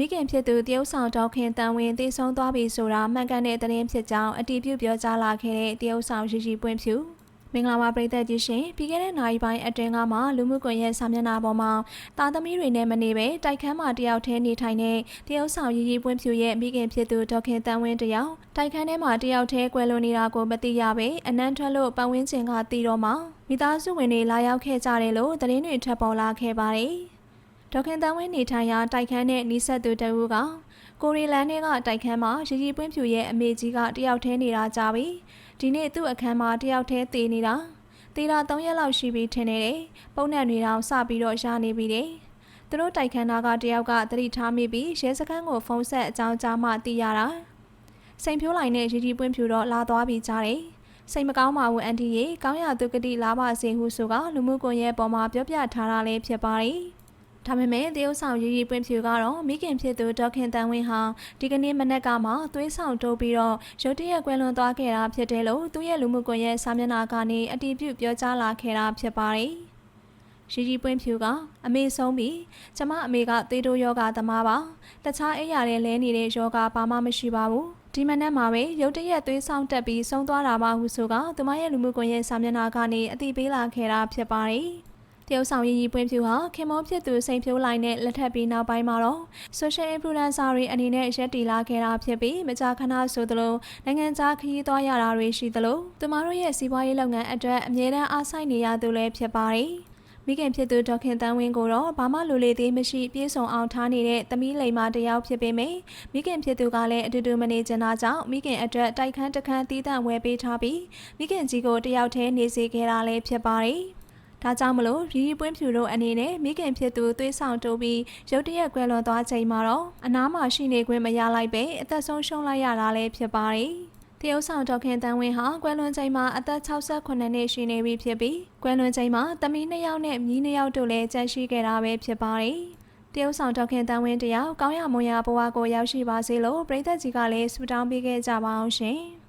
မိခင်ဖြစ်သူတရုတ်ဆောင်တော်ခင်တန်ဝင်းတည်ဆုံးသွားပြီဆိုတာမှန်ကန်တဲ့သတင်းဖြစ်ကြောင်းအတည်ပြုပြောကြားလာခဲ့တဲ့တရုတ်ဆောင်ရှိရှိပွင့်ဖြူမင်္ဂလာပါပရိသတ်ကြီးရှင်ပြီးခဲ့တဲ့နိုင်ပိုင်းအတွင်းကမှလူမှုကွန်ရက်စာမျက်နှာပေါ်မှာတာသမီတွေနဲ့မနေပဲတိုက်ခန်းမှာတယောက်တည်းနေထိုင်တဲ့တရုတ်ဆောင်ရီရီပွင့်ဖြူရဲ့မိခင်ဖြစ်သူဒေါခင်တန်ဝင်းတယောက်တိုက်ခန်းထဲမှာတယောက်တည်းကွယ်လွန်နေတာကိုမသိရပဲအနမ်းထွက်လို့ပတ်ဝန်းကျင်ကတီးတော့မှမိသားစုဝင်တွေလာရောက်ခဲ့ကြတယ်လို့သတင်းတွေထပ်ပေါ်လာခဲ့ပါတယ် ဒေါခင်တန်ဝင်းနေထိုင်ရာတိုက်ခန်းနဲ့နီးစပ်သူတဦးကကိုရီလန်နဲ့ကတိုက်ခန်းမှာရီရီပွင့်ဖြူရဲ့အမေကြီးကတယောက်တည်းနေတာကြပြီဒီနေ့သူ့အခန်းမှာတယောက်တည်းတည်နေတာတည်တာ3ရက်လောက်ရှိပြီထင်နေတယ်ပုံနဲ့တွေတောင်စပြီးတော့ရှားနေပြီတယ်သူတို့တိုက်ခန်းသားကတယောက်ကသတိထားမိပြီးရဲစခန်းကိုဖုန်းဆက်အကြောင်းကြားမှသိရတာစိန်ဖြိုးလိုက်နဲ့ရီရီပွင့်ဖြူတော့လာသွားပြီးကြားတယ်စိတ်မကောင်းပါဘူးအန်တီရေကောင်းရသူကတိလာပါစေဟုဆိုကလူမှုကွန်ရက်ပေါ်မှာပြောပြထားတာလည်းဖြစ်ပါတယ် ဒါပေမဲ့တရုတ်ဆောင်ရီရီပွင့်ဖြူကတော့မိခင်ဖြစ်သူဒေါခင်တန်ဝင်းဟာဒီကနေ့မနက်ကမှသွေးဆောင်တိုးပြီးတော့ရုတ်တရက်ကွယ်လွန်သွားခဲ့တာဖြစ်တယ်လို့သူ့ရဲ့လူမှုကွန်ရက်စာမျက်နှာကနေအတည်ပြုပြောကြားလာခဲ့တာဖြစ်ပါတယ်။ရီရီပွင့်ဖြူကအမေဆုံးပြီးကျမအမေကသေတိုးယောဂသမားပါတခြားအိယာတွေလဲနေတဲ့ယောဂဘာမှမရှိပါဘူးဒီမနက်မှာပဲရုတ်တရက်သွေးဆောင်တက်ပြီးဆုံးသွားတာပါဟုဆိုကသူမရဲ့လူမှုကွန်ရက်စာမျက်နှာကနေအတိပေးလာခဲ့တာဖြစ်ပါတယ်။ တရုတ်ဆောင်ရင်ကြီးပွင့်ဖြူဟာခင်မောဖြစ်သူစိန်ဖြိုးလိုက်နဲ့လက်ထပ်ပြီးနောက်ပိုင်းမှာတော့ social influencer တွေအနေနဲ့ရက်တီလာခဲ့တာဖြစ်ပြီးမကြာခဏဆိုသလိုနိုင်ငံခြားခရီးသွားရတာတွေရှိသလိုသူမတို့ရဲ့စီးပွားရေးလုပ်ငန်းအတွက်အမြဲတမ်းအားစိုက်နေရသူလည်းဖြစ်ပါတယ်မိခင်ဖြစ်သူဒေါက်ခင်တန်းဝင်းကိုတော့ဘာမှလိုလေသေးမရှိပြေဆုံးအောင်ထားနေတဲ့သမီးလိမ်မတယောက်ဖြစ်ပေမယ့်မိခင်ဖြစ်သူကလည်းအတူတူမနေချင်တာကြောင့်မိခင်အတွက်တိုက်ခန်းတစ်ခန်းတီးတန့်ဝယ်ပေးထားပြီးမိခင်ကြီးကိုတယောက်တည်းနေစေခဲ့တာလည်းဖြစ်ပါတယ်။ ဒါကြောင့်မလို့ရီရီပွင့်ဖြူတို့အနေနဲ့မိခင်ဖြစ်သူသွေးဆောင်တိုးပြီးရုတ်တရက်ကွယ်လွန်သွားချိန်မှာတော့အနားမှာရှိနေခွင့်မရလိုက်ပဲအသက်ဆုံးရှုံးလိုက်ရတာလည်းဖြစ်ပါတယ်။တရုတ်ဆောင်ဒေါခင်တန်းဝင်းဟာကွယ်လွန်ချိန်မှာအသက်68နှစ်ရှိနေပြီဖြစ်ပြီးကွယ်လွန်ချိန်မှာသမီးနှစ်ယောက်နဲ့မြီးနှစ်ယောက်တို့လည်းကျန်ရှိခဲ့တာပဲဖြစ်ပါတယ်။တရုတ်ဆောင်ဒေါခင်တန်းဝင်းတယောက်ကောင်းရမွန်ရဘဝကိုရောက်ရှိပါစေလို့ပြည်သက်ကြီးကလည်းဆုတောင်းပေးခဲ့ကြပါအောင်ရှင်။